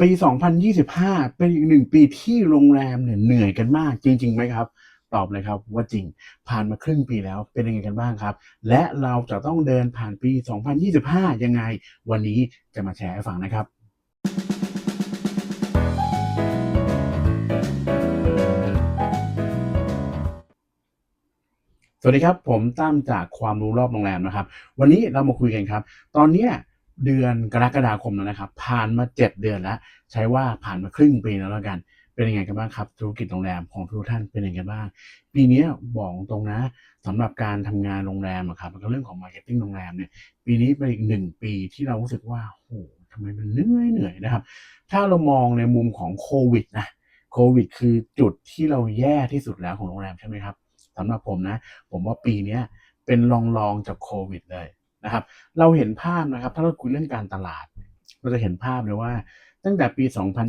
ปี 2025 เป็นอีกหนึ่งปีที่โรงแรมเนี่ยเหนื่อยกันมากจริงๆไหมครับ ตอบเลยครับว่าจริงผ่านมาครึ่งปีแล้วเป็นยังไงกันบ้างครับ และเราจะต้องเดินผ่านปี 2025 ยังไง วันนี้จะมาแชร์ให้ฟังนะครับสวัสดีครับ ผมตั้มจากความรู้รอบโรงแรมนะครับ วันนี้เรามาคุยกันครับ ตอนเนี้ย เดือนกรกฎาคมแล้วนะครับ ผ่านมา 7 เดือนแล้ว ใช้ว่าผ่านมาครึ่งปีแล้วแล้วกัน เป็นยังไงกันบ้างครับ ธุรกิจโรงแรมของทุกท่านเป็นยังไงกันบ้าง ปีนี้บอกตรงนะสำหรับการทำงานโรงแรมอะครับแล้วก็เรื่องของมาร์เก็ตติ้งโรงแรมเนี่ยปีนี้เป็นอีกหนึ่งปีที่เรารู้สึกว่าโอ้โหทำไมมันเหนื่อยเหนื่อยนะครับ ถ้าเรามองในมุมของโควิดนะโควิด คือจุดที่เราแย่ที่สุดแล้วของโรงแรมใช่ไหมครับสำหรับผมนะ ผมว่าปีเนี้เป็นรองรองจากโควิดเลย นะครับ เราเห็นภาพนะครับ ถ้าเราคุยเรื่องการตลาด เราจะเห็นภาพเลยว่า ตั้งแต่ปี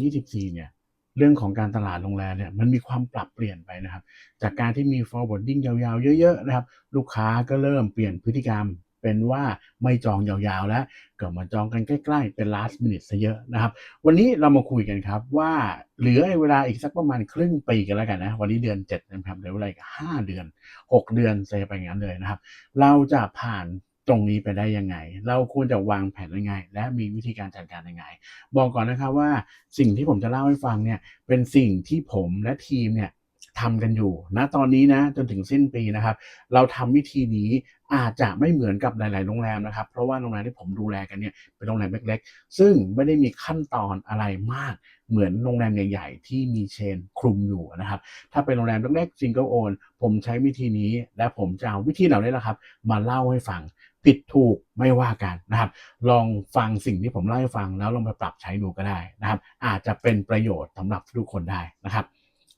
2024 เนี่ยเรื่องของการตลาดโรงแรมเนี่ยมันมีความปรับเปลี่ยนไปนะครับ จากการที่มี forwarding ยาวๆ เยอะๆนะครับลูกค้าก็เริ่มเปลี่ยนพฤติกรรมเป็นว่าไม่จองยาวๆ แล้วก็มาจองกันใกล้ๆ เป็น last minute ซะเยอะนะครับ วันนี้เรามาคุยกันครับว่าเหลือเวลาอีกสักประมาณครึ่งปีกันแล้วกันนะ วันนี้เดือน7นะครับเหลือเวลาอีก5เดือน 6 เดือนเซไปอย่างนั้นเลยนะครับ เราจะผ่าน ตรงนี้ไปได้ยังไง เราควรจะวางแผนยังไง และมีวิธีการจัดการยังไง บอกก่อนนะครับว่าสิ่งที่ผมจะเล่าให้ฟังเนี่ยเป็นสิ่งที่ผมและทีมเนี่ยทำกันอยู่ณตอนนี้นะจนถึงสิ้นปีนะครับ เราทำวิธีนี้อาจจะไม่เหมือนกับหลาย ๆ โรงแรมนะครับ เพราะว่าโรงแรมที่ผมดูแลกันเนี่ยเป็นโรงแรมเล็ก ๆ ซึ่งไม่ได้มีขั้นตอนอะไรมากเหมือนโรงแรมใหญ่ ๆ ที่มีเชนคลุมอยู่นะครับ ถ้าเป็นโรงแรมเล็กๆ single own ผมใช้วิธีนี้ และผมจะเอาวิธีเหล่านี้แหละครับ มาเล่าให้ฟัง ผิดถูกไม่ว่ากันนะครับ ลองฟังสิ่งที่ผมเล่าให้ฟังแล้วลองไปปรับใช้ดูก็ได้นะครับ อาจจะเป็นประโยชน์สำหรับทุกคนได้นะครับ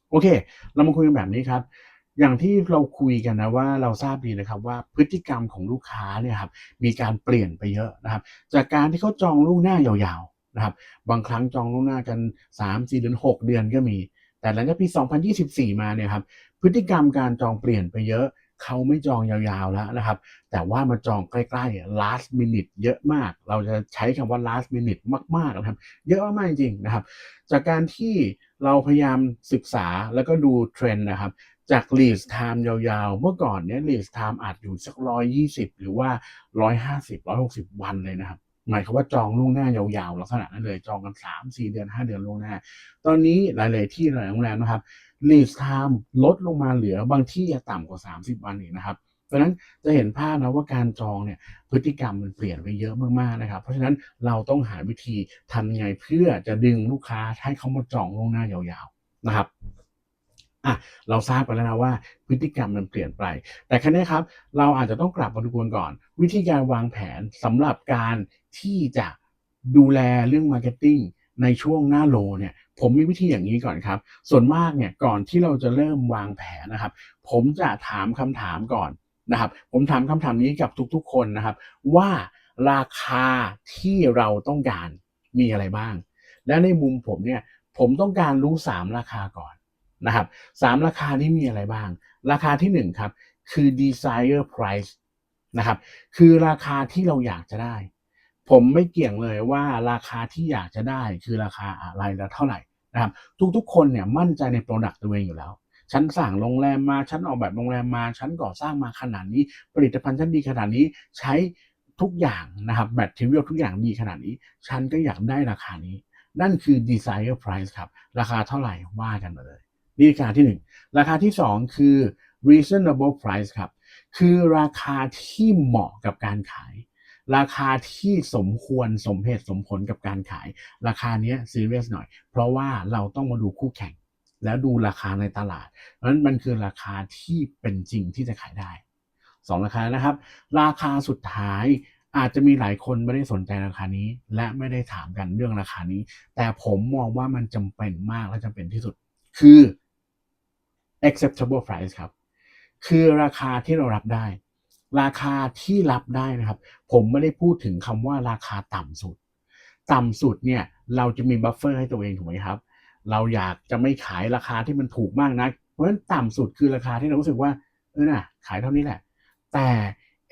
โอเค เรามาคุยกันแบบนี้ครับ อย่างที่เราคุยกันนะว่าเราทราบดีนะครับว่าพฤติกรรมของลูกค้าเนี่ยครับมีการเปลี่ยนไปเยอะนะครับ จากการที่เขาจองล่วงหน้ายาวๆนะครับ บางครั้งจองล่วงหน้ากัน 3 4เดือน6 เดือนก็มี แต่หลังจากปี 2024 มาเนี่ยครับพฤติกรรมการจองเปลี่ยนไปเยอะ เขาไม่จองยาวๆแล้วนะครับ แต่ว่ามาจองใกล้ๆ last minute เยอะมาก เราจะใช้คำว่า last minute มากๆนะครับ เยอะมากจริงนะครับ จากการที่เราพยายามศึกษาแล้วก็ดูเทรนด์นะครับ จาก lease time ยาวๆ เมื่อก่อนเนี้ย lease time อาจอยู่สัก 120 หรือว่า 150 160 วันเลยนะครับ หมายความว่าจองล่วงหน้ายาวๆลักษณะนั้นเลยจองกัน3-4เดือน5เดือนล่วงหน้า ตอนนี้หลาย ๆ ที่หลายโรงแรมนะครับ lease time ลดลงมาเหลือบางที่ต่ำกว่า 30 วันอีกนะครับเพราะฉะนั้นจะเห็นภาพนะว่าการจองเนี่ยพฤติกรรมมันเปลี่ยนไปเยอะมากๆนะครับ เพราะฉะนั้นเราต้องหาวิธีทำยังไงเพื่อจะดึงลูกค้าให้เขามาจองล่วงหน้ายาวๆนะครับ อะเราทราบไปแล้วนะว่าพฤติกรรมมันเปลี่ยนไป แต่ครั้นี้ครับ เราอาจจะต้องกลับมาดูกันก่อน วิธีการวางแผนสำหรับการที่จะดูแลเรื่องมาร์เก็ตติ้งในช่วงหน้าโลเนี่ยผมมีวิธีอย่างนี้ก่อนครับ ส่วนมากเนี่ยก่อนที่เราจะเริ่มวางแผนนะครับ ผมจะถามคำถามก่อนนะครับ ผมถามคำถามนี้กับทุกๆ คนนะครับ ว่าราคาที่เราต้องการมีอะไรบ้าง และในมุมผมเนี่ยผมต้องการรู้ 3 ราคาก่อน นะครับสามราคานี้มีอะไรบ้าง ราคาที่ 1 ครับ คือ desire price นะครับคือราคาที่เราอยากจะได้ ผมไม่เกี่ยงเลยว่าราคาที่อยากจะได้คือราคาอะไรและเท่าไหร่นะครับทุกๆคนเนี่ยมั่นใจในโปรดักต์ตัวเองอยู่แล้วฉันสั่งโรงแรมมาฉันออกแบบโรงแรมมาฉันก่อสร้างมาขนาดนี้ ผลิตภัณฑ์ฉันดีขนาดนี้ใช้ทุกอย่างนะครับแบตเทอรี่ทุกอย่างดีขนาดนี้ ฉันก็อยากได้ราคานี้ นั่นคือ desire price ครับ ราคาเท่าไหร่ว่ากันมาเลย นี่ราคาที่ 1 ราคาที่ 2 คือ reasonable price ครับ คือราคาที่เหมาะกับการขาย ราคาที่สมควรสมเหตุสมผลกับการขาย ราคาเนี้ยซีเรียสหน่อย เพราะว่าเราต้องมาดูคู่แข่ง แล้วดูราคาในตลาด เพราะฉะนั้นมันคือราคาที่เป็นจริงที่จะขายได้สองราคานะครับ ราคาสุดท้ายอาจจะมีหลายคนไม่ได้สนใจราคานี้ และไม่ได้ถามกันเรื่องราคานี้ แต่ผมมองว่ามันจำเป็นมากและจำเป็นที่สุด คือ acceptable price ครับ คือราคาที่เรารับได้ ราคาที่รับได้นะครับ ผมไม่ได้พูดถึงคำว่าราคาต่ำสุด ต่ำสุดเนี่ยเราจะมีบัฟเฟอร์ให้ตัวเองถูกไหมครับ เราอยากจะไม่ขายราคาที่มันถูกมากนะ เพราะฉะนั้นต่ำสุดคือราคาที่เรารู้สึกว่าเออน่ะขายเท่านี้แหละ แต่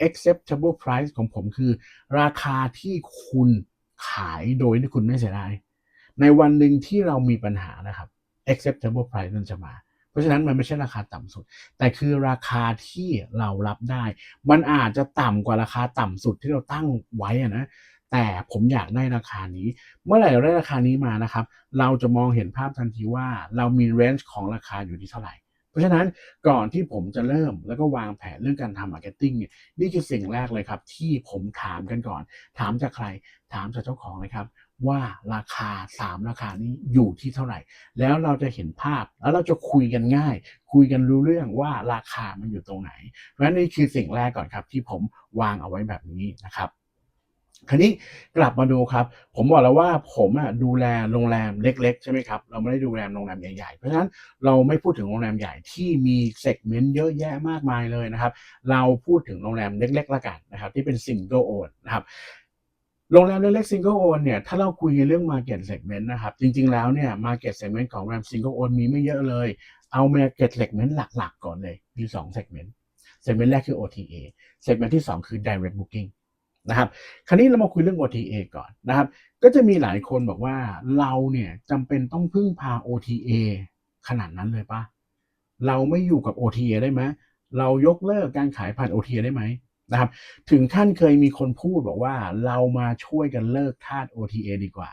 acceptable price ของผมคือ ราคาที่คุณขายโดยที่คุณไม่เสียดายในวันหนึ่งที่เรามีปัญหานะครับ acceptable price มันจะมา ราะฉะนั้นมันไม่ใช่ราคาต่ำสุด แต่คือราคาที่เรารับได้ มันอาจจะต่ำกว่าราคาต่ำสุดที่เราตั้งไว้อะนะแต่ผมอยากได้ราคานี้ เมื่อไหร่เราได้ราคานี้มานะครับ เราจะมองเห็นภาพทันทีว่าเรามีเรนจ์ของราคาอยู่ที่เท่าไหร่ เพราะฉะนั้นก่อนที่ผมจะเริ่มแล้วก็วางแผนเรื่องการทำมาร์เก็ตติ้งเนี่ยนี่คือสิ่งแรกเลยครับ ที่ผมถามกันก่อน ถามจากใคร ถามจากเจ้าของเลยครับ ว่าราคา 3 ราคานี้อยู่ที่เท่าไหร่ แล้วเราจะเห็นภาพแล้วเราจะคุยกันง่าย คุยกันรู้เรื่องว่าราคามันอยู่ตรงไหน เพราะฉะนั้นนี่คือสิ่งแรกก่อนครับที่ผมวางเอาไว้แบบนี้นะครับคราวนี้กลับมาดูครับ ผมบอกแล้วว่าผมอะดูแลโรงแรมเล็ก ๆ ใช่ไหมครับ เราไม่ได้ดูแลโรงแรมใหญ่ๆ เพราะฉะนั้นเราไม่พูดถึงโรงแรมใหญ่ที่มีเซกเมนต์เยอะแยะมากมายเลยนะครับ เราพูดถึงโรงแรมเล็กๆละกันนะครับ ที่เป็นซิงเกิลโอนนะครับ โรงแรมเล็กๆซิงเกิลโอนเนี่ย ถ้าเราคุยกันเรื่อง Market Segment นะครับ จริงๆ แล้วเนี่ย Market Segment ของโรงแรมซิงเกิลโอนมีไม่เยอะเลย เอา Market Segment หลักๆ ก่อนเลย มี 2 Segment Segment แรกคือ OTA Segment ที่ 2 คือ Direct Booking นะครับ คราวนี้เรามาคุยเรื่อง OTA ก่อนนะครับ ก็จะมีหลายคนบอกว่าเราเนี่ยจำเป็นต้องพึ่งพา OTA ขนาดนั้นเลยปะเราไม่อยู่กับ OTA ได้ไหมเรายกเลิกการขายผ่าน OTA ได้ไหม นะครับ ถึงขั้นเคยมีคนพูดบอกว่าเรามาช่วยกันเลิกทาส OTA ดีกว่า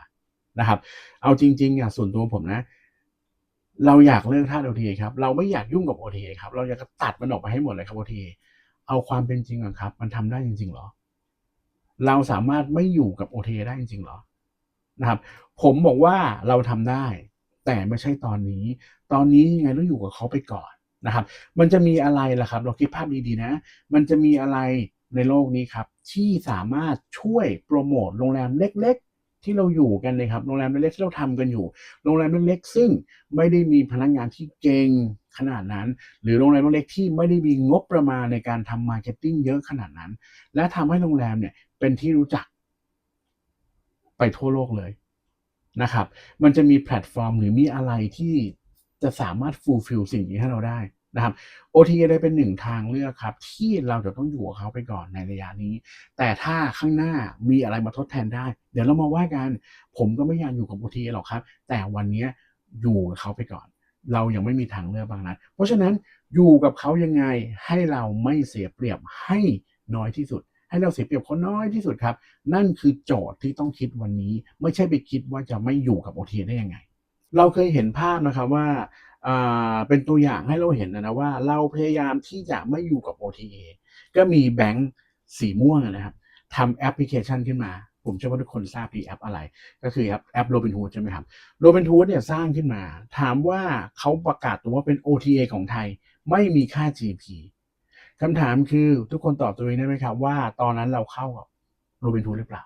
นะครับ เอาจริงๆอะส่วนตัวผมนะ เราอยากเลิกทาส OTA ครับ เราไม่อยากยุ่งกับ OTA ครับ เราอยากตัดมันออกไปให้หมดเลยครับ OTA เอาความเป็นจริงก่อนครับ มันทำได้จริง ๆ หรอ เราสามารถไม่อยู่กับ OTA ได้จริง ๆ หรอนะครับ ผมบอกว่าเราทำได้ แต่ไม่ใช่ตอนนี้ ตอนนี้ยังไงต้องอยู่กับเขาไปก่อน นะครับ มันจะมีอะไรล่ะครับ เราคิดภาพดีๆนะ มันจะมีอะไรในโลกนี้ครับ ที่สามารถช่วยโปรโมทโรงแรมเล็กๆ ที่เราอยู่กันเลยครับโรงแรมเล็กๆที่เราทำกันอยู่ โรงแรมเล็กๆซึ่งไม่ได้มีพนักงานที่เก่งขนาดนั้น หรือโรงแรมเล็กๆที่ไม่ได้มีงบประมาณในการทำมาร์เก็ตติ้งเยอะขนาดนั้น และทำให้โรงแรมเนี่ยเป็นที่รู้จัก ไปทั่วโลกเลยนะครับ มันจะมีแพลตฟอร์มหรือมีอะไรที่ จะสามารถฟูลฟิลสิ่งนี้ให้เราได้นะครับ OTA ได้เป็นหนึ่งทางเลือกครับ ที่เราจะต้องอยู่กับเขาไปก่อนในระยะนี้ แต่ถ้าข้างหน้ามีอะไรมาทดแทนได้ เดี๋ยวเรามาว่ากัน ผมก็ไม่อยากอยู่กับ OTA หรอกครับ แต่วันนี้อยู่กับเขาไปก่อน เรายังไม่มีทางเลือกบางนั้น เพราะฉะนั้นอยู่กับเขายังไงให้เราไม่เสียเปรียบให้น้อยที่สุด ให้เราเสียเปรียบเขาน้อยที่สุดครับ นั่นคือโจทย์ที่ต้องคิดวันนี้ ไม่ใช่ไปคิดว่าจะไม่อยู่กับ OTA ได้ยังไง เราเคยเห็นภาพนะครับว่าเป็นตัวอย่างให้เราเห็นนะนะว่า เราพยายามที่จะไม่อยู่กับ OTA ก็มีแบงค์สีม่วงนะครับทำแอปพลิเคชันขึ้นมา ผมเชื่อว่าทุกคนทราบดีแอปอะไร ก็คือแอปแอป Robinhood ใช่ไหมครับ Robinhood เนี่ยสร้างขึ้นมา ถามว่าเขาประกาศตัวว่าเป็น OTA ของไทย ไม่มีค่า GP คำถามคือทุกคนตอบตัวเองได้ไหมครับว่าตอนนั้นเราเข้ากับ Robinhood หรือเปล่า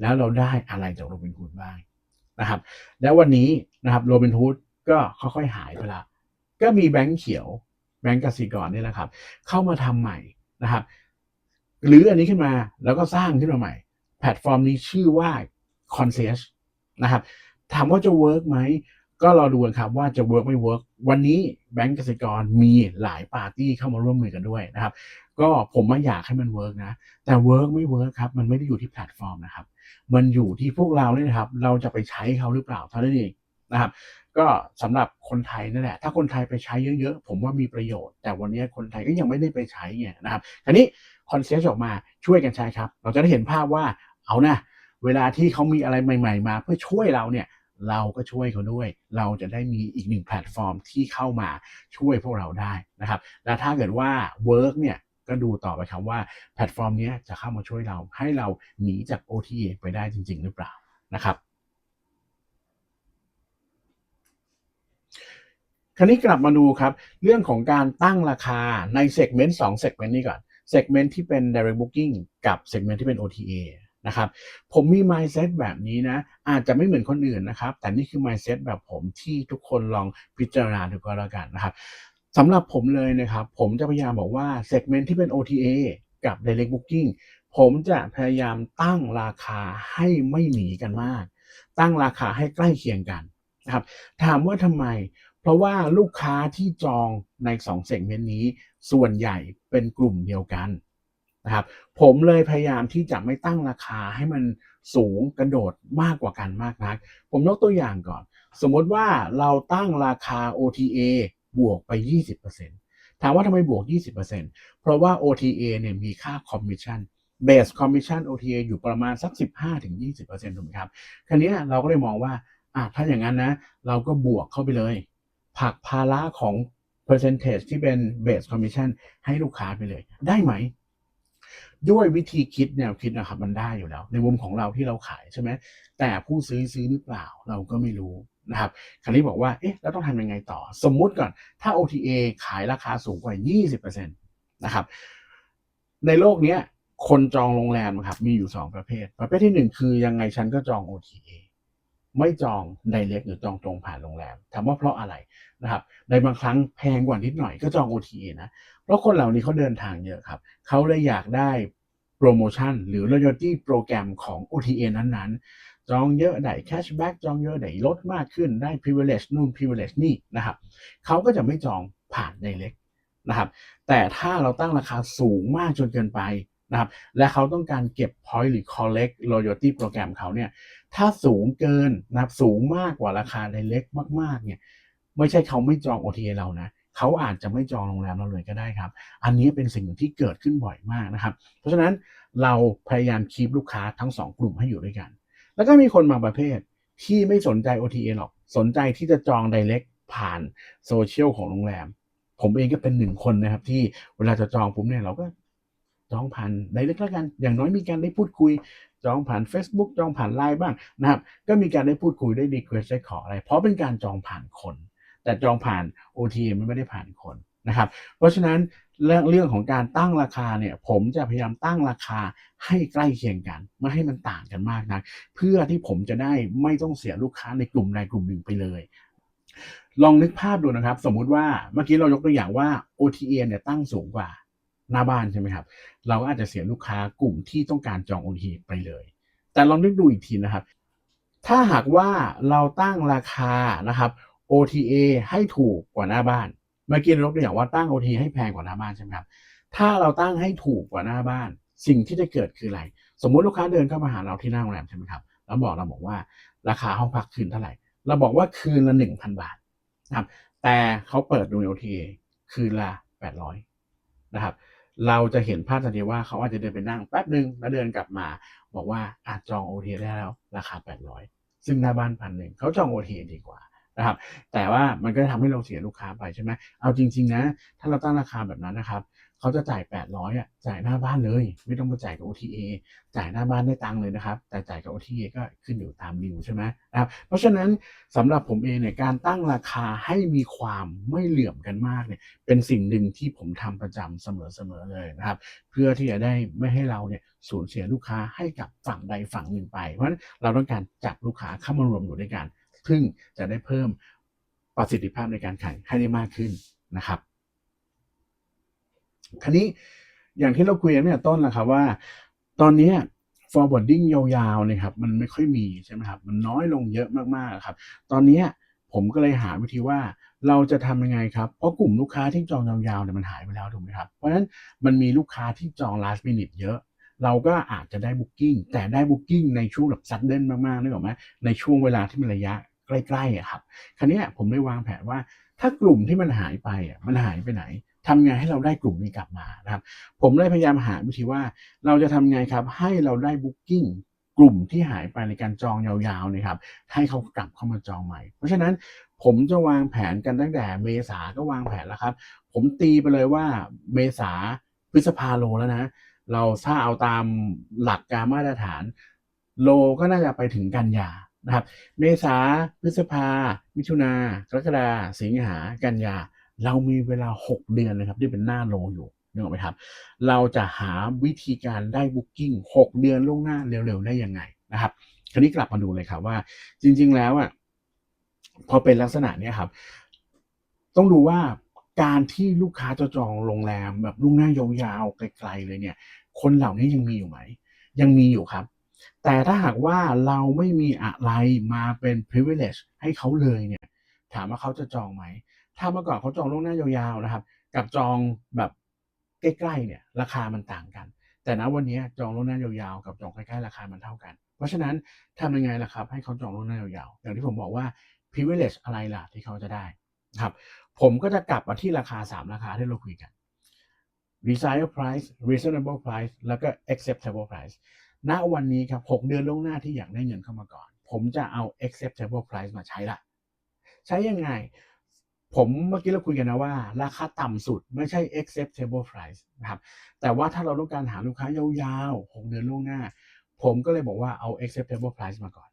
แล้วเราได้อะไรจาก Robinhood บ้าง นะครับ แล้ววันนี้นะครับโรบินฮูดก็ค่อยๆหายไปละก็มีแบงก์เขียวแบงก์กสิกรนี่แหละครับ เข้ามาทำใหม่นะครับหรืออันนี้ขึ้นมาแล้วก็สร้างขึ้นมาใหม่ แพลตฟอร์มนี้ชื่อว่า Concierge นะครับถามว่าจะเวิร์กไหม ก็รอดูกันครับว่าจะเวิร์กไม่เวิร์กวันนี้แบงก์กสิกรมีหลายปาร์ตี้เข้ามาร่วมมือกันด้วยนะครับ ก็ผมไม่อยากให้มันเวิร์กนะ แต่เวิร์กไม่เวิร์กครับ มันไม่ได้อยู่ที่แพลตฟอร์มนะครับ มันอยู่ที่พวกเราเนี่ยนะครับ เราจะไปใช้เขาหรือเปล่าเท่านั้นเองนะครับ ก็สำหรับคนไทยนั่นแหละ ถ้าคนไทยไปใช้เยอะๆ ผมว่ามีประโยชน์ แต่วันนี้คนไทยก็ยังไม่ได้ไปใช้ไงนะครับทีนี้คอนเซ็ปต์ออกมาช่วยกันใช้ครับ เราจะได้เห็นภาพว่าเอานะเวลาที่เขามีอะไรใหม่ ๆ มาเพื่อช่วยเราเนี่ย เราก็ช่วยเขาด้วย เราจะได้มีอีกหนึ่งแพลตฟอร์มที่เข้ามาช่วยพวกเราได้นะครับและถ้าเกิดว่าเวิร์กเนี่ยก็ดูต่อไปครับว่าแพลตฟอร์มนี้จะเข้ามาช่วยเราให้เราหนีจาก OTA ไปได้จริง ๆ หรือเปล่านะครับคราวนี้กลับมาดูครับเรื่องของการตั้งราคาในเซกเมนต์2เซกเมนต์นี้ก่อนเซกเมนต์ที่เป็น direct booking กับเซกเมนต์ที่เป็น OTA นะครับ ผมมี mindset แบบนี้นะ อาจจะไม่เหมือนคนอื่นนะครับ แต่นี่คือ mindset แบบผมที่ทุกคนลองพิจารณาดูก็แล้วกันนะครับสำหรับผมเลยนะครับ ผมจะพยายามบอกว่าเซกเมนต์ที่เป็น OTA กับ direct booking ผมจะพยายามตั้งราคาให้ไม่หนีกันมาก ตั้งราคาให้ใกล้เคียงกันนะครับ ถามว่าทำไม เพราะว่าลูกค้าที่จองใน2เซกเมนต์นี้ส่วนใหญ่เป็นกลุ่มเดียวกัน นะครับผมเลยพยายามที่จะไม่ตั้งราคาให้มันสูงกระโดดมากกว่ากันมากนัก ผมยกตัวอย่างก่อน สมมติว่าเราตั้งราคา OTA บวกไป 20%ถามว่าทำไมบวก 20%เพราะว่า OTA เนี่ยมีค่าคอมมิชชั่น base commission OTA อยู่ประมาณสัก 15-20%ถูกไหมครับคราวนี้เราก็เลยมองว่าอะถ้าอย่างนั้นนะ เราก็บวกเข้าไปเลยผลักภาระของ percentage ที่เป็น base commission ให้ลูกค้าไปเลย ได้ไหม ด้วยวิธีคิดแนวคิดนะครับมันได้อยู่แล้ว ในมุมของเราที่เราขายใช่ไหมแต่ผู้ซื้อซื้อหรือเปล่าเราก็ไม่รู้นะครับคราวนี้บอกว่าเอ๊ะแล้วต้องทำยังไงต่อ สมมุติก่อนถ้า OTA ขายราคาสูงกว่า 20%นะครับในโลกนี้คนจองโรงแรมครับมีอยู่ 2 ประเภท ประเภทที่ 1 คือยังไงฉันก็จอง OTA ไม่จอง direct หรือจองตรงผ่านโรงแรมถามว่าเพราะอะไรนะครับในบางครั้งแพงกว่านิดหน่อยก็จอง OTA นะ เพราะคนเหล่านี้เขาเดินทางเยอะครับ เขาเลยอยากได้โปรโมชั่นหรือ loyalty โปรแกรมของ OTA นั้นๆ จองเยอะได้ cashback จองเยอะได้ลดมากขึ้นได้ privilege นู่น privilege นี่นะครับเขาก็จะไม่จองผ่าน direct นะครับ แต่ถ้าเราตั้งราคาสูงมากจนเกินไปนะครับ และเขาต้องการเก็บ point หรือ collect loyalty โปรแกรมเขาเนี่ย ถ้าสูงเกินนะครับสูงมากกว่าราคา direct มากๆเนี่ย ไม่ใช่เขาไม่จอง OTA เรานะ เขาอาจจะไม่จองโรงแรมเราเลยก็ได้ครับ อันนี้เป็นสิ่งที่เกิดขึ้นบ่อยมากนะครับ เพราะฉะนั้นเราพยายามคีบลูกค้าทั้ง 2 กลุ่มให้อยู่ด้วยกัน แล้วก็มีคนบางประเภทที่ไม่สนใจ OTA หรอก สนใจที่จะจอง direct ผ่านโซเชียลของโรงแรม ผมเองก็เป็นหนึ่งคนนะครับที่เวลาจะจองปุ๊บเนี่ยเราก็จองผ่าน direct แล้วกัน อย่างน้อยมีการได้พูดคุย จองผ่าน Facebook จองผ่านไลน์บ้างนะครับ ก็มีการได้พูดคุยได้ request ได้ขออะไร เพราะเป็นการจองผ่านคน แต่จองผ่าน OTA มันไม่ได้ผ่านคนนะครับ เพราะฉะนั้นเรื่องเรื่องของการตั้งราคาเนี่ยผมจะพยายามตั้งราคาให้ใกล้เคียงกันไม่ให้มันต่างกันมากนะเพื่อที่ผมจะได้ไม่ต้องเสียลูกค้าในกลุ่มใดกลุ่มหนึ่งไปเลย ลองนึกภาพดูนะครับ สมมุติว่าเมื่อกี้เรายกตัวอย่างว่า OTA เนี่ยตั้งสูงกว่าหน้าบ้านใช่ไหมครับ เราก็อาจจะเสียลูกค้ากลุ่มที่ต้องการจอง OTA ไปเลย แต่ลองนึกดูอีกทีนะครับ ถ้าหากว่าเราตั้งราคานะครับ OTA ให้ถูกกว่าหน้าบ้าน เมื่อกี้เรายกตัวอย่างว่าตั้ง OTA ให้แพงกว่าหน้าบ้านใช่ไหมครับ ถ้าเราตั้งให้ถูกกว่าหน้าบ้าน สิ่งที่จะเกิดคืออะไร สมมุติลูกค้าเดินเข้ามาหาเราที่หน้าโรงแรมใช่ไหมครับ แล้วบอกเราบอกว่าราคาห้องพักคืนเท่าไหร่ เราบอกว่าคืนละหนึ่งพันบาทนะครับ แต่เขาเปิดดู OTA คืนละแปดร้อยนะครับ เราจะเห็นภาพทันทีว่าเขาอาจจะเดินไปนั่งแป๊บหนึ่งแล้วเดินกลับมา บอกว่าอาจจอง OTA ได้แล้วราคา800ซึ่งหน้าบ้านพันหนึ่งเขาจอง OTA ดีกว่า นะครับ แต่ว่ามันก็ทำให้เราเสียลูกค้าไปใช่ไหมเอาจริง ๆ นะ ถ้าเราตั้งราคาแบบนั้นนะครับเขาจะจ่าย 800อะจ่ายหน้าบ้านเลย ไม่ต้องมาจ่ายกับ OTA จ่ายหน้าบ้านได้ตังค์เลยนะครับ แต่จ่ายกับ OTA ก็ขึ้นอยู่ตามดิวใช่ไหมนะครับเพราะฉะนั้นสำหรับผมเองเนี่ยการตั้งราคาให้มีความไม่เหลื่อมกันมากเนี่ยเป็นสิ่งหนึ่งที่ผมทำประจำเสมอๆเลยนะครับ เพื่อที่จะได้ไม่ให้เราเนี่ยสูญเสียลูกค้าให้กับฝั่งใดฝั่งหนึ่งไป เพราะฉะนั้นเราต้องการจับลูกค้าเข้ามารวมอยู่ด้วยกัน ซึ่งจะได้เพิ่มประสิทธิภาพในการขายให้ได้มากขึ้นนะครับ คราวนี้อย่างที่เราคุยกันเนี่ยต้นแหละครับว่า ตอนนี้ forwarding ยาวๆเนี่ยครับ มันไม่ค่อยมีใช่ไหมครับ มันน้อยลงเยอะมากๆครับ ตอนนี้ผมก็เลยหาวิธีว่าเราจะทำยังไงครับ เพราะกลุ่มลูกค้าที่จองยาวๆเนี่ยมันหายไปแล้วถูกไหมครับ เพราะฉะนั้นมันมีลูกค้าที่จอง last minute เยอะ เราก็อาจจะได้ booking แต่ได้ booking ในช่วงแบบ sudden มากๆนึกออกไหมในช่วงเวลาที่มันระยะ ใกล้ๆอะครับคราวนี้ผมได้วางแผนว่าถ้ากลุ่มที่มันหายไปอะมันหายไปไหนทำไงให้เราได้กลุ่มนี้กลับมานะครับ ผมเลยพยายามหาวิธีว่าเราจะทำไงครับให้เราได้ booking กลุ่มที่หายไปในการจองยาวๆนะครับ ให้เขากลับเข้ามาจองใหม่ เพราะฉะนั้นผมจะวางแผนกันตั้งแต่เมษาก็วางแผนแล้วครับ ผมตีไปเลยว่าเมษาพฤษภาโลแล้วนะ เราถ้าเอาตามหลักการมาตรฐาน โลก็น่าจะไปถึงกันยา นะครับ เมษาพฤษภา มิถุนากรกฎาสิงหากันยา เรามีเวลา 6 เดือนเลยครับ ที่เป็นหน้าโลอยู่นึกออกไหมครับ เราจะหาวิธีการได้บุ๊กิ้ง6 เดือนล่วงหน้าเร็วๆ ได้ยังไงนะครับ คราวนี้กลับมาดูเลยครับว่า จริง ๆ แล้วอะพอเป็นลักษณะเนี้ยครับ ต้องดูว่าการที่ลูกค้าจะจองโรงแรมแบบล่วงหน้ายาวๆไกลๆเลยเนี่ย คนเหล่านี้ยังมีอยู่ไหม ยังมีอยู่ครับ แต่ถ้าหากว่าเราไม่มีอะไรมาเป็น privilege ให้เขาเลยเนี่ย ถามว่าเขาจะจองไหม ถ้าเมื่อก่อนเขาจองล่วงหน้ายาวๆนะครับ กับจองแบบใกล้ๆเนี่ยราคามันต่างกัน แต่ณวันนี้จองล่วงหน้ายาวๆกับจองใกล้ๆราคามันเท่ากัน เพราะฉะนั้นทำยังไงล่ะครับ ให้เขาจองล่วงหน้ายาวๆอย่างที่ผมบอกว่า privilege อะไรล่ะที่เขาจะได้นะครับ ผมก็จะกลับมาที่ราคา 3 ราคาที่เราคุยกัน desired price reasonable price แล้วก็ acceptable price ณวันนี้ครับ6เดือนล่วงหน้าที่อยากได้เงินเข้ามาก่อน ผมจะเอา acceptable price มาใช้ละใช้ยังไง ผมเมื่อกี้เราคุยกันนะว่า ราคาต่ำสุดไม่ใช่ acceptable price นะครับแต่ว่าถ้าเราต้องการหาลูกค้ายาวๆ 6 เดือนล่วงหน้า ผมก็เลยบอกว่าเอา acceptable price มาก่อน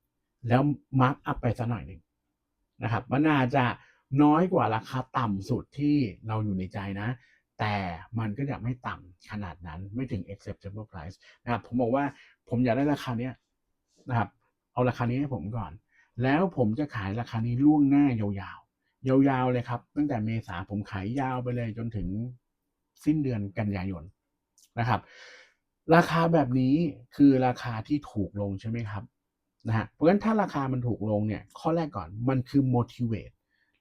แล้ว mark up ไปสักหน่อยหนึ่งนะครับมันอาจจะน้อยกว่าราคาต่ำสุดที่เราอยู่ในใจนะ แต่มันก็จะไม่ต่ำขนาดนั้นไม่ถึง acceptable price นะครับผมบอกว่าผมอยากได้ราคาเนี้ยนะครับเอาราคานี้ให้ผมก่อน แล้วผมจะขายราคานี้ล่วงหน้ายาวๆ ยาวๆเลยครับ ตั้งแต่เมษาผมขายยาวไปเลยจนถึงสิ้นเดือนกันยายนนะครับ ราคาแบบนี้คือราคาที่ถูกลงใช่ไหมครับนะฮะเพราะฉะนั้นถ้าราคามันถูกลงเนี่ยข้อแรกก่อนมันคือ motivate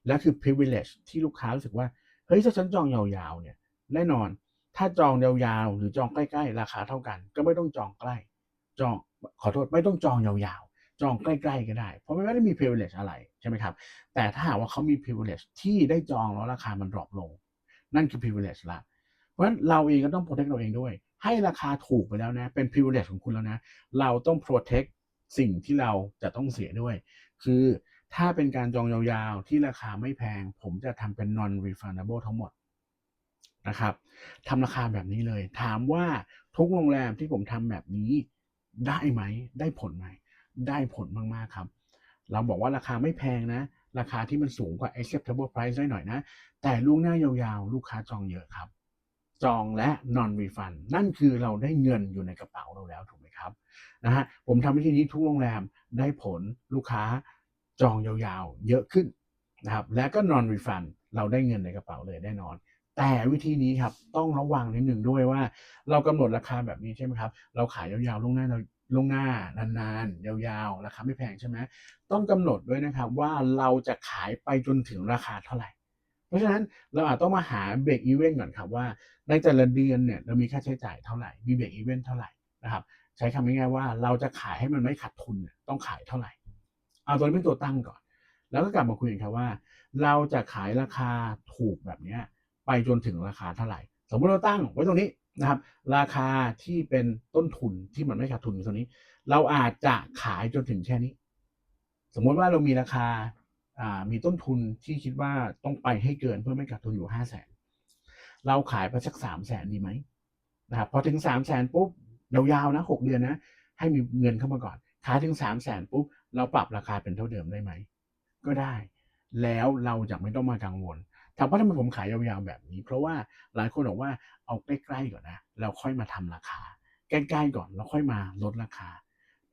และคือ privilege ที่ลูกค้ารู้สึกว่า เฮ้ยถ้าฉันจองยาวๆเนี่ย แน่นอน ถ้าจองยาวๆ หรือจองใกล้ๆ ราคาเท่ากัน ก็ไม่ต้องจองใกล้ จองขอโทษไม่ต้องจองยาวๆ จองใกล้ๆก็ได้ เพราะไม่ได้มี privilege อะไรใช่ไหมครับ แต่ถ้าหากว่าเขามี privilege ที่ได้จองแล้วราคามันดรอปลง นั่นคือ privilege ละ เพราะฉะนั้นเราเองก็ต้อง protect เราเองด้วย ให้ราคาถูกไปแล้วนะ เป็น privilege ของคุณแล้วนะ เราต้อง protect สิ่งที่เราจะต้องเสียด้วย คือถ้าเป็นการจองยาวๆ ที่ราคาไม่แพง ผมจะทำเป็น non refundable ทั้งหมด นะครับทำราคาแบบนี้เลย ถามว่าทุกโรงแรมที่ผมทำแบบนี้ได้ไหม ได้ผลไหม ได้ผลมากๆครับ เราบอกว่าราคาไม่แพงนะ ราคาที่มันสูงกว่า acceptable price ได้หน่อยนะ แต่ล่วงหน้ายาวๆ ลูกค้าจองเยอะครับ จองและ non refund นั่นคือเราได้เงินอยู่ในกระเป๋าเราแล้วถูกไหมครับนะฮะผมทำวิธีนี้ทุกโรงแรมได้ผลลูกค้าจองยาวๆ เยอะขึ้นนะครับ และก็ non refund เราได้เงินในกระเป๋าเลยแน่นอน แต่วิธีนี้ครับต้องระวังนิดหนึ่งด้วยว่า เรากำหนดราคาแบบนี้ใช่ไหมครับ เราขายยาวๆล่วงหน้าเราล่วงหน้านานๆ ยาวๆ ราคาไม่แพงใช่ไหมต้องกำหนดด้วยนะครับว่าเราจะขายไปจนถึงราคาเท่าไหร่ เพราะฉะนั้นเราอาจต้องมาหาเบรกอีเวนต์ก่อนครับว่า ในแต่ละเดือนเนี่ยเรามีค่าใช้จ่ายเท่าไหร่ มีเบรกอีเวนต์เท่าไหร่นะครับใช้คำง่ายๆว่าเราจะขายให้มันไม่ขาดทุนต้องขายเท่าไหร่ เอาตัวนี้เป็นตัวตั้งก่อน แล้วก็กลับมาคุยกันครับว่า เราจะขายราคาถูกแบบเนี้ย ไปจนถึงราคาเท่าไหร่ สมมติเราตั้งไว้ตรงนี้นะครับ ราคาที่เป็นต้นทุนที่มันไม่ขาดทุนตรงนี้ เราอาจจะขายจนถึงแค่นี้ สมมติว่าเรามีราคาอ่ามีต้นทุนที่คิดว่าต้องไปให้เกินเพื่อไม่ขาดทุนอยู่ห้าแสนเราขายไปสักสามแสนดีไหมนะครับพอถึงสามแสนปุ๊บยาวๆนะหกเดือนนะให้มีเงินเข้ามาก่อนขายถึงสามแสนปุ๊บเราปรับราคาเป็นเท่าเดิมได้ไหมก็ได้ แล้วเราจะไม่ต้องมากังวล ถามว่าทำไมผมขายยาวๆแบบนี้ เพราะว่าหลายคนบอกว่าเอาใกล้ๆก่อนนะเราค่อยมาทำราคา ใกล้ๆก่อนแล้วค่อยมาลดราคา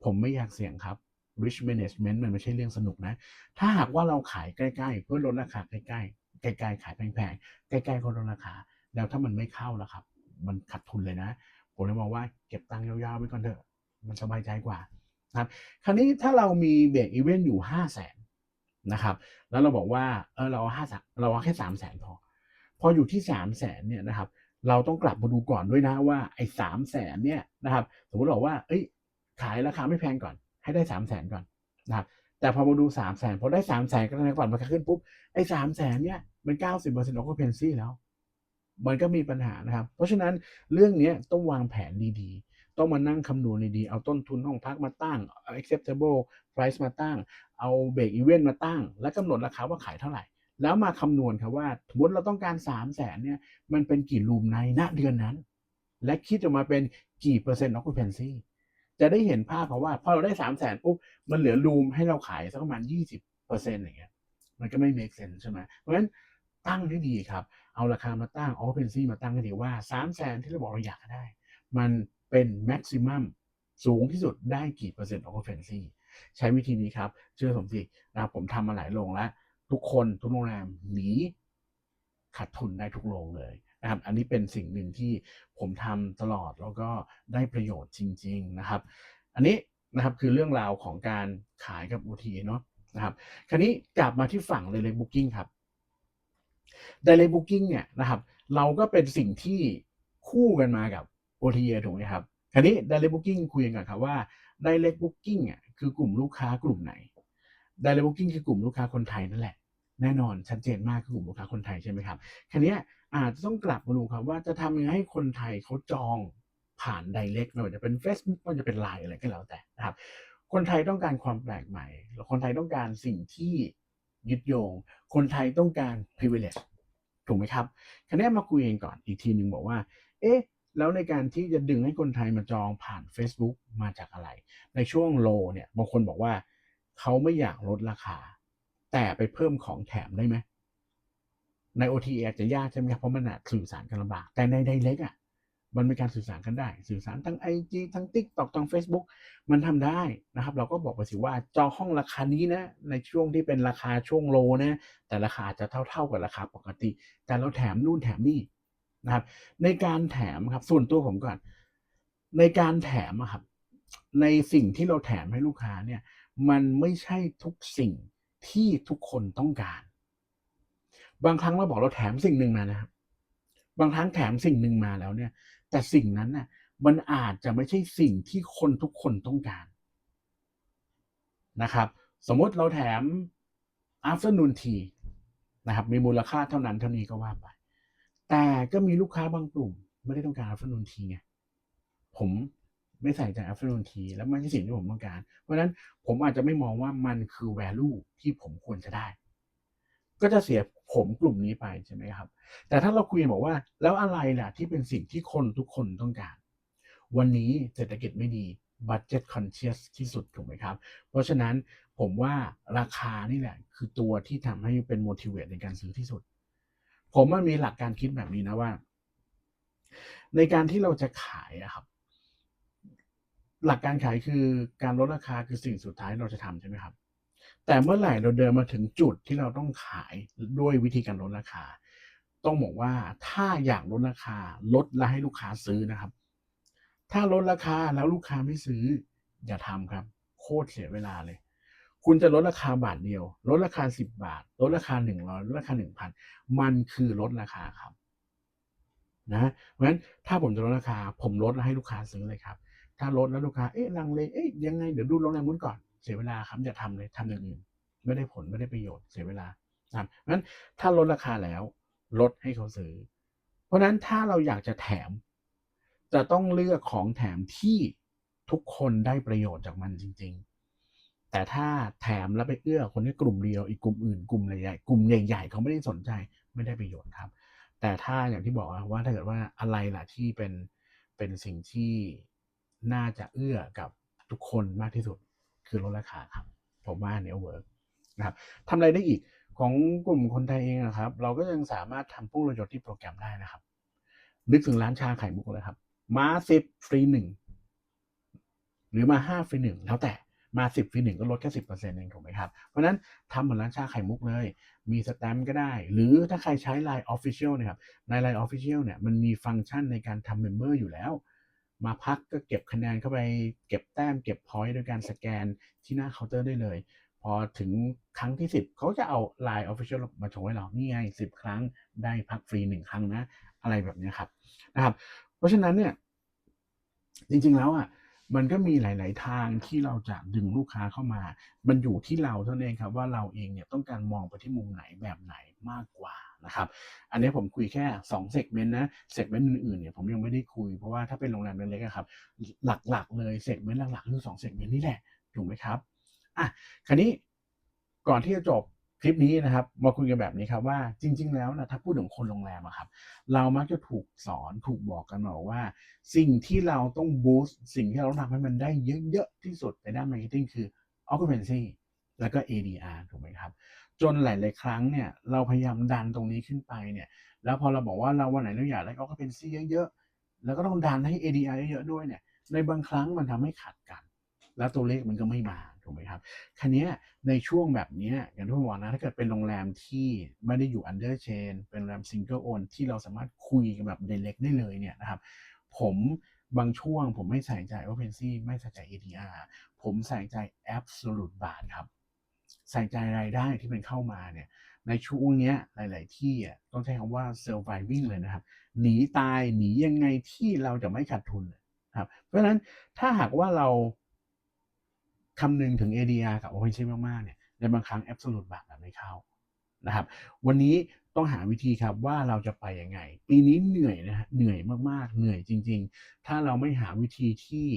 ผมไม่อยากเสี่ยงครับ rich management มันไม่ใช่เรื่องสนุกนะ ถ้าหากว่าเราขายใกล้ๆ เพื่อลดราคาใกล้ๆ ใกล้ๆขายแพงๆ ใกล้ๆก็ลดราคา แล้วถ้ามันไม่เข้าแล้วครับ มันขาดทุนเลยนะ ผมเลยมองว่าเก็บตังค์ยาวๆไปก่อนเถอะ มันสบายใจกว่านะครับ คราวนี้ถ้าเรามีเบรกอีเวนต์อยู่ห้าแสน นะครับ แล้วเราบอกว่าเออเราเอาห้าเราเอาแค่สามแสนพอ พออยู่ที่สามแสนเนี่ยนะครับ เราต้องกลับมาดูก่อนด้วยนะว่าไอ้สามแสนเนี่ยนะครับ สมมติบอกว่า เอ้ย ขายราคาไม่แพงก่อน ให้ได้สามแสนก่อนนะครับ แต่พอมาดูสามแสนพอได้สามแสนก็แสดงก่อนราคาขึ้นปุ๊บไอ้สามแสนเนี่ยมันเก้าสิบเปอร์เซ็นต์ occupancy แล้ว มันก็มีปัญหานะครับ เพราะฉะนั้นเรื่องนี้ต้องวางแผนดีๆ ต้องมานั่งคำนวณดีๆ เอาต้นทุนห้องพักมาตั้งเอา acceptable price มาตั้ง เอาเบรกอีเวนต์มาตั้ง และกำหนดราคาว่าขายเท่าไหร่ แล้วมาคำนวณครับว่าสมมติเราต้องการ 3 0 0แสนเนี่ย มันเป็นกี่รูมในณเดือนนั้น และคิดออกมาเป็นกี่เปอร์เซ็นต์ occupancy จะได้เห็นภาพเพราะว่าพอเราได้3 0 0แสนปุ๊บ มันเหลือรูมให้เราขายสักประมาณ 20เปอร์เซ็นต์อย่างเงี้ย มันก็ไม่ make sense ใช่ไหมเพราะฉะนั้นตั้งให้ดีครับ เอาราคามาตั้ง occupancy มาตั้งให้ดีว่า 3 0 0แสนที่เราบอกเราอยากได้ มัน เป็น maximum สูงที่สุดได้กี่เปอร์เซ็นต์ occupancy ใช้วิธีนี้ครับ เชื่อผมสินะครับผมทำมาหลายโรงแล้ว ทุกคนทุกโรงแรมหนีขาดทุนได้ทุกโรงเลยนะครับ อันนี้เป็นสิ่งหนึ่งที่ผมทำตลอดแล้วก็ได้ประโยชน์จริง ๆนะครับ อันนี้นะครับคือเรื่องราวของการขายกับ OT เนาะนะครับ คราวนี้กลับมาที่ฝั่ง Direct Booking ครับ Direct Booking เนี่ยนะครับ เราก็เป็นสิ่งที่คู่กันมากับ OTA ถูกไหมครับคราวนี้ direct booking คุยกันก่อนครับว่า direct booking อะคือกลุ่มลูกค้ากลุ่มไหน direct booking คือกลุ่มลูกค้าคนไทยนั่นแหละแน่นอนชัดเจนมากคือกลุ่มลูกค้าคนไทยใช่ไหมครับคราวนี้อาจจะต้องกลับมาดูครับว่าจะทำยังไงให้คนไทยเขาจองผ่าน direct ไม่ว่าจะเป็น Facebook ไม่ว่าจะเป็น Line อะไรก็แล้วแต่นะครับคนไทยต้องการความแปลกใหม่ คนไทยต้องการสิ่งที่ยึดโยง คนไทยต้องการ privilege ถูกไหมครับคราวนี้มาคุยกันก่อนอีกทีหนึ่งบอกว่า เอ๊ะ แล้วในการที่จะดึงให้คนไทยมาจองผ่าน Facebook มาจากอะไร ในช่วงโลเนี่ยบางคนบอกว่าเขาไม่อยากลดราคา แต่ไปเพิ่มของแถมได้ไหมใน OTA อาจจะยากใช่ไหมครับเพราะมันอาจสื่อสารกันลำบากแต่ใน Direct อะมันมีการสื่อสารกันได้ สื่อสารทั้ง IG ทั้ง TikTok ทั้ง Facebook มันทำได้นะครับ เราก็บอกไปสิว่าจองห้องราคานี้นะ ในช่วงที่เป็นราคาช่วงโลนะ แต่ราคาจะเท่าๆกับราคาปกติ แต่เราแถมนู่นแถมนี่ นะครับในการแถมครับส่วนตัวผมก่อน ในการแถมครับ ในสิ่งที่เราแถมให้ลูกค้าเนี่ย มันไม่ใช่ทุกสิ่งที่ทุกคนต้องการ บางครั้งเราบอกเราแถมสิ่งหนึ่งมานะครับ บางครั้งแถมสิ่งหนึ่งมาแล้วเนี่ย แต่สิ่งนั้นน่ะมันอาจจะไม่ใช่สิ่งที่คนทุกคนต้องการนะครับ สมมติเราแถม afternoon tea นะครับ มีมูลค่าเท่านั้นเท่านี้ก็ว่าไป แต่ก็มีลูกค้าบางกลุ่ม ไม่ได้ต้องการ afternoon tea ไงผมไม่ใส่ใจ afternoon tea แล้วไม่ใช่สิ่งที่ผมต้องการ เพราะฉะนั้นผมอาจจะไม่มองว่ามันคือ value ที่ผมควรจะได้ ก็จะเสียผมกลุ่มนี้ไปใช่ไหมครับ แต่ถ้าเราคุยบอกว่า แล้วอะไรล่ะที่เป็นสิ่งที่คนทุกคนต้องการ วันนี้เศรษฐกิจไม่ดี budget conscious ที่สุดถูกไหมครับ เพราะฉะนั้นผมว่าราคานี่แหละ คือตัวที่ทำให้เป็น motivate ในการซื้อที่สุด ผมมันมีหลักการคิดแบบนี้นะว่า ในการที่เราจะขายอะครับ หลักการขายคือการลดราคาคือสิ่งสุดท้ายเราจะทำใช่ไหมครับ แต่เมื่อไหร่เราเดินมาถึงจุดที่เราต้องขายด้วยวิธีการลดราคา ต้องบอกว่าถ้าอยากลดราคาลดและให้ลูกค้าซื้อนะครับ ถ้าลดราคาแล้วลูกค้าไม่ซื้ออย่าทำครับ โคตรเสียเวลาเลย คุณจะลดราคาบาทเดียว ลดราคาสิบบาท ลดราคาหนึ่งร้อยลดราคาหนึ่งพันมันคือลดราคาครับนะเพราะฉะนั้นถ้าผมจะลดราคา ผมลดแล้วให้ลูกค้าซื้อเลยครับ ถ้าลดแล้วลูกค้าเอ๊ะลังเลเอ๊ะยังไงเดี๋ยวดูโรงแรมนู้นก่อนเสียเวลาครับอย่าทำเลยทำอย่างอื่นไม่ได้ผลไม่ได้ประโยชน์เสียเวลาครับเพราะฉะนั้นถ้าลดราคาแล้ว ลดให้เขาซื้อ เพราะฉะนั้นถ้าเราอยากจะแถม จะต้องเลือกของแถมที่ทุกคนได้ประโยชน์จากมันจริง ๆ แต่ถ้าแถมแล้วไปเอื้อคนที่กลุ่มเดียวอีกกลุ่มอื่นกลุ่มใหญ่ๆกลุ่มใหญ่ ๆเขาไม่ได้สนใจไม่ได้ประโยชน์ครับ แต่ถ้าอย่างที่บอกว่าถ้าเกิดว่าอะไรล่ะที่เป็นเป็นสิ่งที่น่าจะเอื้อกับทุกคนมากที่สุดคือลดราคาครับผมว่าเนี้ยเวิร์กนะครับทำอะไรได้อีกของกลุ่มคนไทยเองนะครับ เราก็ยังสามารถทำผู้ประโยชน์ที่โปรแกรมได้นะครับ นึกถึงร้านชาไข่มุกเลยครับ มาสิบฟรีหนึ่งหรือมาห้าฟรีหนึ่งแล้วแต่ มาสิบฟรีหนึ่งก็ลดแค่สิบเปอร์เซ็นต์เองถูกไหมครับ เพราะนั้นทำเหมือนร้านชาไข่มุกเลย มีสแตมป์ก็ได้ หรือถ้าใครใช้ Line Official นะครับใน Line Official เนี่ยมันมีฟังก์ชันในการทำเมมเบอร์อยู่แล้ว มาพักก็เก็บคะแนนเข้าไป เก็บแต้มเก็บพอยต์โดยการสแกนที่หน้าเคาน์เตอร์ได้เลย พอถึงครั้งที่ 10 เขาจะเอา Line Official มาโชว์ให้เรานี่ไง 10 ครั้งได้พักฟรี 1 ครั้งนะ อะไรแบบนี้ครับนะครับ เพราะฉะนั้นเนี่ยจริงๆแล้วอะ มันก็มีหลาย ๆ ทางที่เราจะดึงลูกค้าเข้ามา มันอยู่ที่เราเท่านั้นเองครับว่าเราเองเนี่ยต้องการมองไปที่มุมไหนแบบไหนมากกว่านะครับ อันนี้ผมคุยแค่2เซกเมนต์นะ เซกเมนต์อื่น ๆ เนี่ยผมยังไม่ได้คุย เพราะว่าถ้าเป็นโรงแรมเล็กๆครับ หลัก ๆ เลยเซกเมนต์หลัก ๆ คือ2เซกเมนต์นี่แหละ ถูกไหมครับ อะ คราวนี้ก่อนที่จะจบ คลิปนี้นะครับมาคุยกันแบบนี้ครับว่าจริง ๆ แล้วนะถ้าพูดถึงคนโรงแรมอะครับ เรามักจะถูกสอนถูกบอกกันมาว่า สิ่งที่เราต้องบูสต์สิ่งที่เราต้องทำให้มันได้เยอะๆที่สุดในด้านมาร์เก็ตติ้งคือ occupancy แล้วก็ ADR ถูกไหมครับ จนหลายๆครั้งเนี่ยเราพยายามดันตรงนี้ขึ้นไปเนี่ยแล้วพอเราบอกว่าเราวันไหนเราอยากได้ occupancy เยอะๆแล้วก็ต้องดันให้ ADR เยอะๆด้วยเนี่ยในบางครั้งมันทำให้ขัดกัน แล้วตัวเลขมันก็ไม่มา ถูกไหมครับคันนี้ในช่วงแบบนี้อย่างที่ผมบอกนะถ้าเกิดเป็นโรงแรมที่ไม่ได้อยู่ under chain เป็นโรงแรม single own ที่เราสามารถคุยกันแบบ direct ได้เลยเนี่ยนะครับผมบางช่วงผมไม่ใส่ใจ occupancy ไม่ใส่ใจ ADR ผมใส่ใจ absolute บาทครับ ใส่ใจรายได้ที่มันเข้ามาเนี่ยในช่วงเนี้ยหลาย ๆ ที่อะต้องใช้คำว่า surviving เลยนะครับ หนีตายหนียังไงที่เราจะไม่ขาดทุนครับเพราะฉะนั้นถ้าหากว่าเรา คำนึงถึง ADR กับ OpenShift มากๆเนี่ยในบางครั้ง Absolute บาทมันไม่เข้านะครับ วันนี้ต้องหาวิธีครับว่าเราจะไปยังไง ปีนี้เหนื่อยนะฮะเหนื่อยมากๆ เหนื่อยจริง ๆ ถ้าเราไม่หาวิธีที่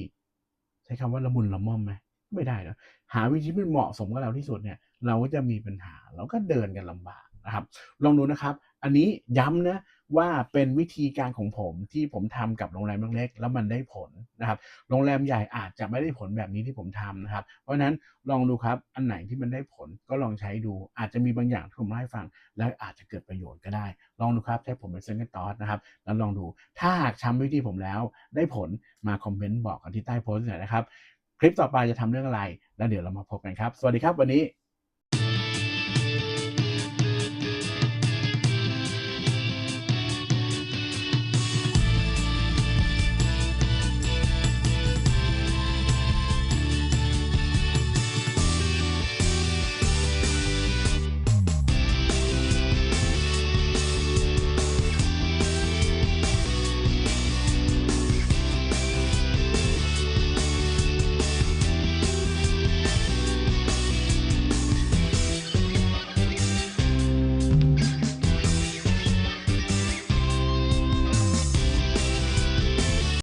ใช้คำว่าละมุนละม่อมไหมไม่ได้นะหาวิธีที่เหมาะสมกับเราที่สุดเนี่ย เราก็จะมีปัญหา เราก็เดินกันลำบากนะครับ ลองดูนะครับ อันนี้ย้ำนะ ว่าเป็นวิธีการของผมที่ผมทำกับโรงแรมเล็กๆแล้วมันได้ผลนะครับ โรงแรมใหญ่อาจจะไม่ได้ผลแบบนี้ที่ผมทำนะครับ เพราะนั้นลองดูครับอันไหนที่มันได้ผลก็ลองใช้ดู อาจจะมีบางอย่างที่ผมเล่าให้ฟัง แล้วอาจจะเกิดประโยชน์ก็ได้ ลองดูครับใช้ผมเป็นเซนต์ตอสนะครับ แล้วลองดูถ้าหากทำวิธีผมแล้วได้ผลมาคอมเมนต์บอกกันที่ใต้โพสต์หน่อยนะครับ คลิปต่อไปจะทำเรื่องอะไร แล้วเดี๋ยวเรามาพบกันครับ สวัสดีครับวันนี้